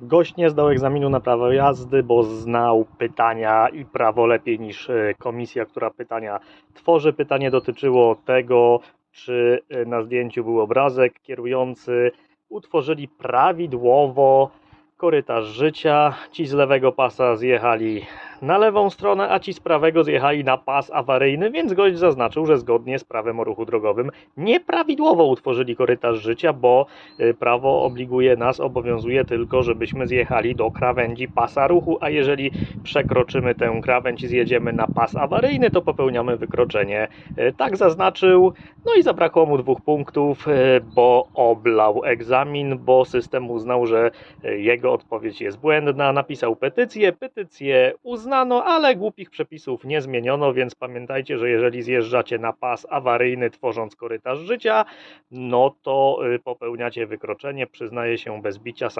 Gość nie zdał egzaminu na prawo jazdy, bo znał pytania i prawo lepiej niż e, komisja, która pytania tworzy. Pytanie dotyczyło tego, czy e, na zdjęciu był obrazek. Kierujący utworzyli prawidłowo korytarz życia. Ci z lewego pasa zjechali na lewą stronę, a ci z prawego zjechali na pas awaryjny, więc gość zaznaczył, że zgodnie z prawem o ruchu drogowym nieprawidłowo utworzyli korytarz życia, bo y, prawo obliguje nas, obowiązuje tylko, żebyśmy zjechali do krawędzi pasa ruchu, a jeżeli przekroczymy tę krawędź i zjedziemy na pas awaryjny, to popełniamy wykroczenie. Y, Tak zaznaczył, no i zabrakło mu dwóch punktów, y, bo oblał egzamin, bo system uznał, że jego odpowiedź jest błędna. Napisał petycję, petycję uznano, ale głupich przepisów nie zmieniono, więc pamiętajcie, że jeżeli zjeżdżacie na pas awaryjny tworząc korytarz życia, no to y, popełniacie wykroczenie, przyznaje się bez bicia sam.